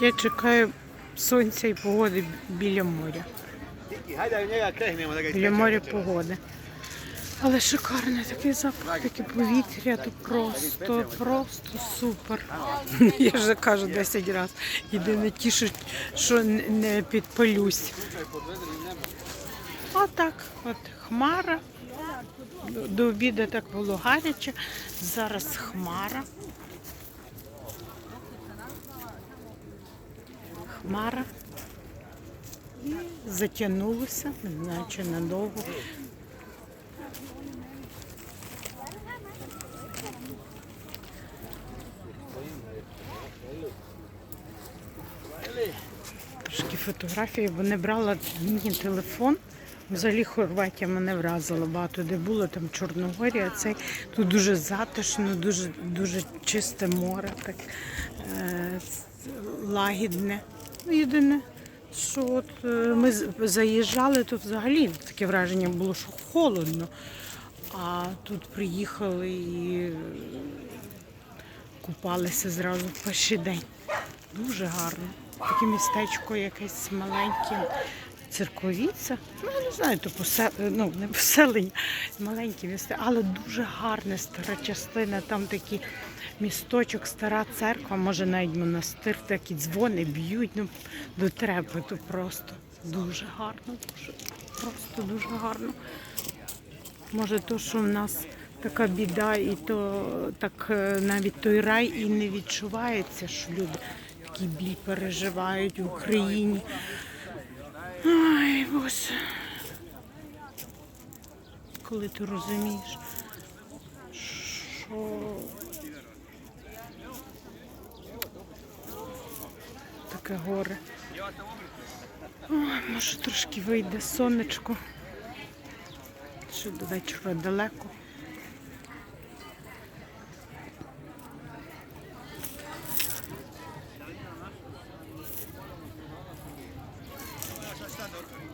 Я чекаю сонця і погоди біля моря. Біля моря погоди. Але шикарний такий запах, таке повітря, то просто, просто супер. Я вже кажу 10 разів. Єдине тішить, що не- підпалюсь. Отак, от хмара. До обіду так було гаряче. Зараз хмара. Хмара. І затягнулося, не знаю, чи надовго. Трошки фотографії, бо не брала мені телефон. Взагалі Хорватія мене вразила багато, де було там Чорногорія. Цей тут дуже затишно, дуже дуже чисте море, так е, лагідне. Єдине, що от е, ми заїжджали, то взагалі таке враження було, що холодно. А тут приїхали і е, купалися зразу в перший день. Дуже гарно. Таке містечко якесь маленьке, церковіця. Ну, я не знаю, то посел... ну, не поселення, маленьке місце, але дуже гарне, стара частина. Там такий місточок, стара церква, може навіть монастир, такі дзвони б'ють, ну, до треба, то просто дуже гарно, дуже, просто дуже гарно. Може, то, що в нас така біда, і то так е, навіть той рай і не відчувається, що люди такий біль переживають в Україні. Ай, Боже. Коли ти розумієш, що таке горе. Ой, може трошки вийде сонечко. Ще до вечора далеко. দরকারি